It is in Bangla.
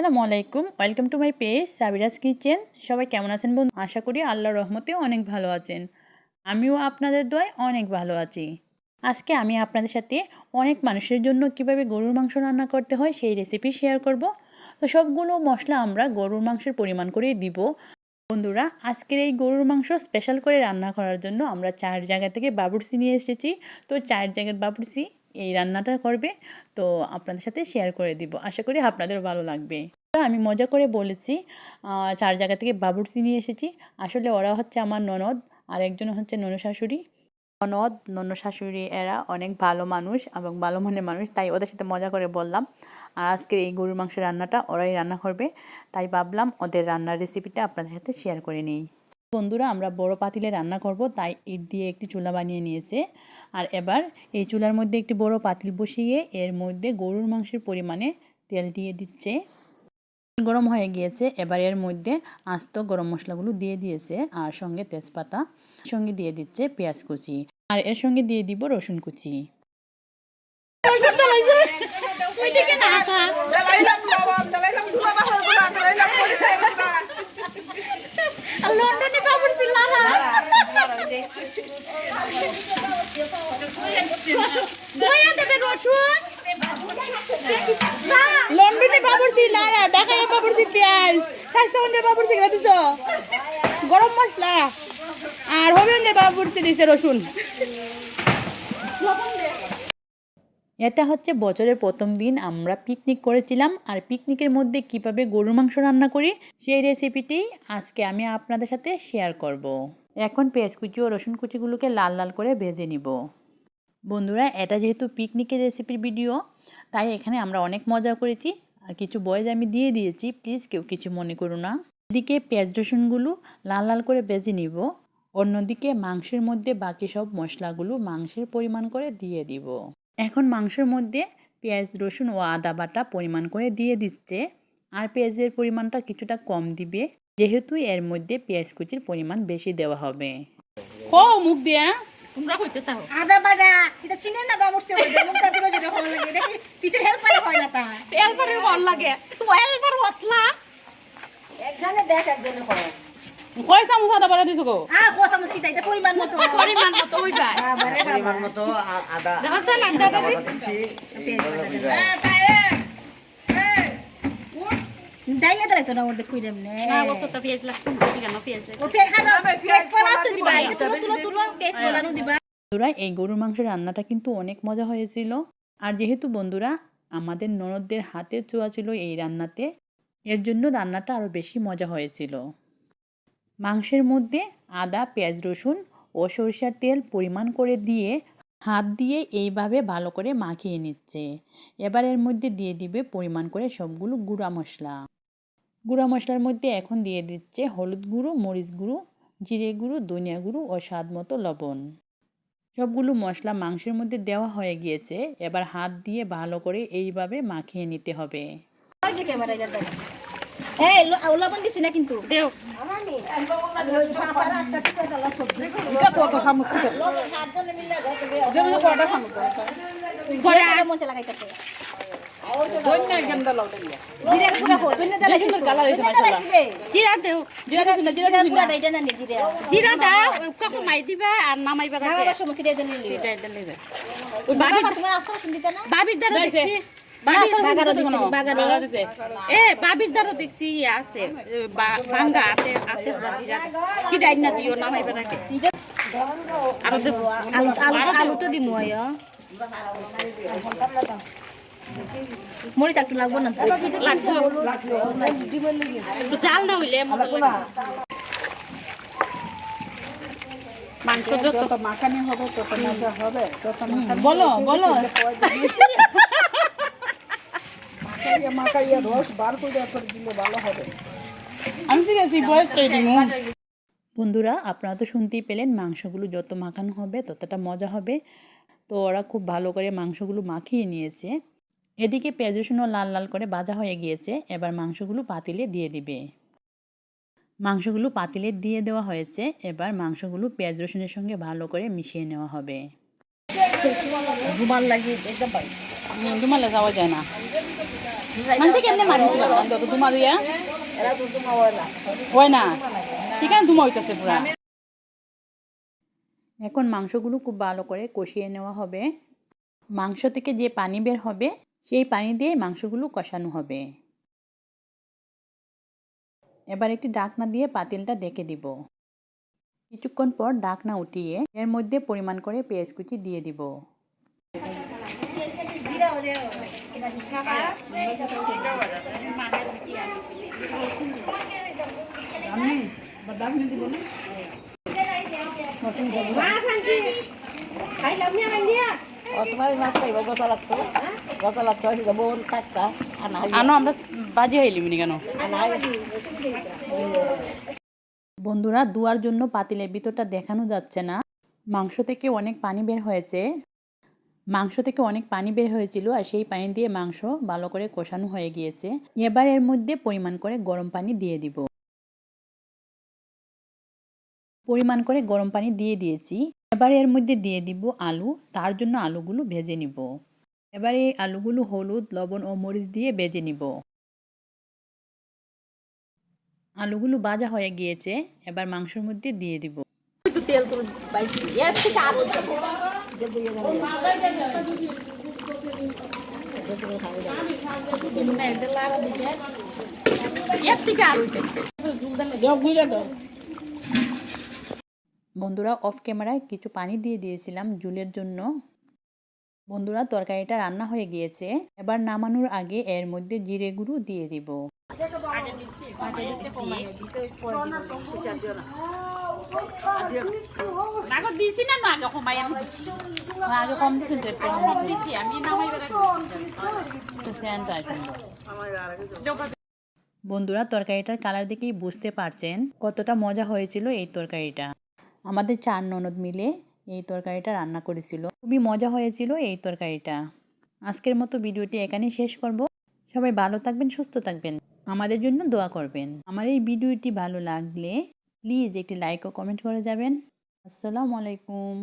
আসসালামু আলাইকুম। Welcome to my page Sabira's kitchen সবাই কেমন আছেন বন্ধু? আশা করি আল্লাহর রহমতে অনেক ভালো আছেন। আমিও আপনাদের দোয়ায় অনেক ভালো আছি। আজকে আমি আপনাদের সাথে অনেক মানুষের জন্য কীভাবে গরুর মাংস রান্না করতে হয় সেই রেসিপি শেয়ার করব। তো সবগুলো মশলা আমরা গরুর মাংসের পরিমাণ করেই দিব। বন্ধুরা, আজকের এই গরুর মাংস স্পেশাল করে রান্না করার জন্য আমরা চার জায়গা থেকে বাবুরসি নিয়ে এসেছি। তো চার জায়গার বাবুরসি এই রান্নাটা করবে, তো আপনাদের সাথে শেয়ার করে দিব। আশা করি আপনাদেরও ভালো লাগবে। আমি মজা করে বলেছি চার জায়গা থেকে বাবুরসি নিয়ে এসেছি। আসলে ওরা হচ্ছে আমার ননদ, আর একজন হচ্ছে ননদ শাশুড়ি। ননদ ননদ শাশুড়ি এরা অনেক ভালো মানুষ এবং ভালো মনের মানুষ, তাই ওদের সাথে মজা করে বললাম। আর আজকের এই গরুর মাংসের রান্নাটা ওরাই রান্না করবে, তাই ভাবলাম ওদের রান্নার রেসিপিটা আপনাদের সাথে শেয়ার করে নিই। বন্ধুরা আমরা বড় পাতিলে রান্না করব তাই ইট দিয়ে একটি চুলা বানিয়ে নিয়েছে আর এবার এই চুলার মধ্যে একটি বড় পাতিল বসিয়ে এর মধ্যে গরুর মাংসের পরিমাণে তেল দিয়ে দিচ্ছে গরম হয়ে গিয়েছে এবার এর মধ্যে আস্ত গরম মশলাগুলো দিয়ে দিয়েছে আর সঙ্গে তেজপাতা সঙ্গে দিয়ে দিচ্ছে পেঁয়াজ কুচি আর এর সঙ্গে দিয়ে দিব রসুন কুচি লন্ডনে খবর দিলা না দয়া দেবে রসুন। লন্ডনে বাবুর্চি লারা ঢাকায় বাবুর্চি পেঁয়াজ শাকসবন্দের বাবুর্চি গেলা দিছ? গরম মশলা। আর হবিন্দে বাবুর্চি দিছে রসুন। এটা হচ্ছে বছরের প্রথম দিন আমরা পিকনিক করেছিলাম। আর পিকনিকের মধ্যে কীভাবে গরুর মাংস রান্না করি, সেই রেসিপিটি আজকে আমি আপনাদের সাথে শেয়ার করব। এখন পেঁয়াজ কুচি ও রসুন কুচিগুলোকে লাল লাল করে ভেজে নিব। বন্ধুরা, এটা যেহেতু পিকনিকের রেসিপির ভিডিও তাই এখানে আমরা অনেক মজা করেছি। আর কিছু বয়েজ আমি দিয়ে দিয়েছি প্লিজ কেউ কিছু মনে করো না। এদিকে পেঁয়াজ রসুনগুলো লাল লাল করে ভেজে নিব। অন্যদিকে মাংসের মধ্যে বাকি সব মশলাগুলো মাংসের পরিমাণ করে দিয়ে দিব। এখন মাংসের মধ্যে পেঁয়াজ রসুন ও আদা বাটা পরিমাণ করে দিয়ে দিচ্ছে। আর পেঁয়াজের পরিমাণটা কিছুটা কম দিবে যেহেতু এর মধ্যে পেঁয়াজ কুচির পরিমাণ বেশি দেওয়া হবে। মুখ দিয়া তোমরা কইতে চাও আদা এটা চিনেন না বামুরছে ওই যে মুখটা যেটা ভালো লাগে এটা কি পিছে হেল্প হয় না তা তেল পরে লাগে। তেল হতলা একজনে দেখ একজনে করো। কয় চামচ আদা বাড়া দিছো গো? আ কোসা মুসকি এটা পরিমাণ মতো। পরিমাণ মতো হইবা বাবারে বাবা মতো আদা ডাইলে দাঁড়াই তো না ওর দেখুই না? ও তো পেঁয়াজ লাগতো পেঁয়াজ ও করা তো দিবা তুলো তুলো তুলো। বলানো দিবা। বন্ধুরা এই গরুর মাংস রান্নাটা কিন্তু অনেক মজা হয়েছিল। আর যেহেতু বন্ধুরা আমাদের ননদদের হাতের চোয়া ছিল এই রান্নাতে এর জন্য রান্নাটা আরও বেশি মজা হয়েছিল। মাংসের মধ্যে আদা, পেঁয়াজ, রসুন ও সরিষার তেল পরিমাণ করে দিয়ে হাত দিয়ে এইভাবে ভালো করে মাখিয়ে নিচ্ছে। এবার এর মধ্যে দিয়ে দিবে পরিমাণ করে সবগুলো গুঁড়া মশলা। গুঁড়া মশলার মধ্যে এখন দিয়ে দিচ্ছে হলুদ গুঁড়ো, মরিচ গুঁড়ো, জিরে গুঁড়ো, ধনিয়া গুঁড়ো ও স্বাদ মতো লবণ। সবগুলো মশলা মাংসের মধ্যে দেওয়া হয়ে গিয়েছে। এবার হাত দিয়ে ভালো করে এইভাবে মাখিয়ে নিতে হবে। এই লবণ দিছি না কিন্তু। দেও। জিরাটা কখন মাই দিবা আর নামাইবা বাবির দ্বারা এ বাবির দ্বারা দেখছি আছে ভাঙ্গা আতে আতে জিরা। কি ডাইন না দিও নামাইবা রাখে আর আলু আলু তো দিমু আয় মরিচ একটু লাগবো না? তো? একটু না হইলে মজা লাগে না। মাংস যত বলো বলো। আমি ঠিক আছে বয়স করে বন্ধুরা আপনারা তো শুনতেই পেলেন মাংসগুলো যত মাখানো হবে ততটা মজা হবে। তো ওরা খুব ভালো করে মাংসগুলো মাখিয়ে নিয়েছে। এদিকে পেঁয়াজ রসুনও লাল লাল করে ভাজা হয়ে গিয়েছে। এবার মাংসগুলো পাতিলে দিয়ে দিবে। মাংসগুলো পাতিলে দিয়ে দেওয়া হয়েছে। এবার মাংসগুলো পেঁয়াজ রসুনের সঙ্গে ভালো করে মিশিয়ে নেওয়া হবে। ঘুমান লাগি একদম পাই যাওয়া যায় না। মানে কেমনে মারি দিলাম যত দুমা দিয়া? হয় না। ঠিক আছে দুমা হইতাছে পুরা। এখন মাংসগুলো খুব ভালো করে কষিয়ে নেওয়া হবে। মাংস থেকে যে পানি বের হবে সেই পানি দিয়ে মাংসগুলো কষানো হবে। এবার একটি ডাকনা দিয়ে পাতিলটা ডেকে দিব। কিছুক্ষণ পর ডাকনা উঠিয়ে এর মধ্যে পরিমাণ করে পেঁয়াজ কুচি দিয়ে দিব। আমরা বাজি কেন? বন্ধুরা, দুয়ার জন্য পাতিলের ভিতরটা দেখানো যাচ্ছে না। মাংস থেকে অনেক পানি বের হয়েছে। মাংস থেকে অনেক পানি বের হয়েছিল আর সেই পানি দিয়ে মাংস ভালো করে কষানো হয়ে গিয়েছে। এবার এর মধ্যে পরিমাণ করে গরম পানি দিয়ে দিব। পরিমাণ করে গরম পানি দিয়ে দিয়েছি। এবার এর মধ্যে দিয়ে দিব আলু। তার জন্য আলুগুলো ভেজে নিব। এবার এই আলুগুলো হলুদ, লবণ ও মরিচ দিয়ে ভেজে নিব। আলুগুলো ভাজা হয়ে গিয়েছে। এবার মাংসের মধ্যে দিয়ে দিব। একটু তেল তো বন্ধুরা অফ ক্যামেরায় কিছু পানি দিয়ে দিয়েছিলাম জুলের জন্য। বন্ধুরা তরকারিটা রান্না হয়ে গিয়েছে। এবার নামানোর আগে এর মধ্যে জিরে গুঁড়ো দিয়ে দিব। বন্ধুরা, তরকারিটার কালার দেখেই বুঝতে পারছেন কতটা মজা হয়েছিল এই তরকারিটা। আমাদের চার ননদ মিলে এই তরকারিটা রান্না করেছিল। খুবই মজা হয়েছিল এই তরকারিটা। আজকের মতো ভিডিওটি এখানেই শেষ করব। সবাই ভালো থাকবেন, সুস্থ থাকবেন। আমাদের জন্য দোয়া করবেন। আমার এই ভিডিওটি ভালো লাগলে প্লিজ একটি লাইক ও কমেন্ট করে যাবেন। আসসালামু আলাইকুম।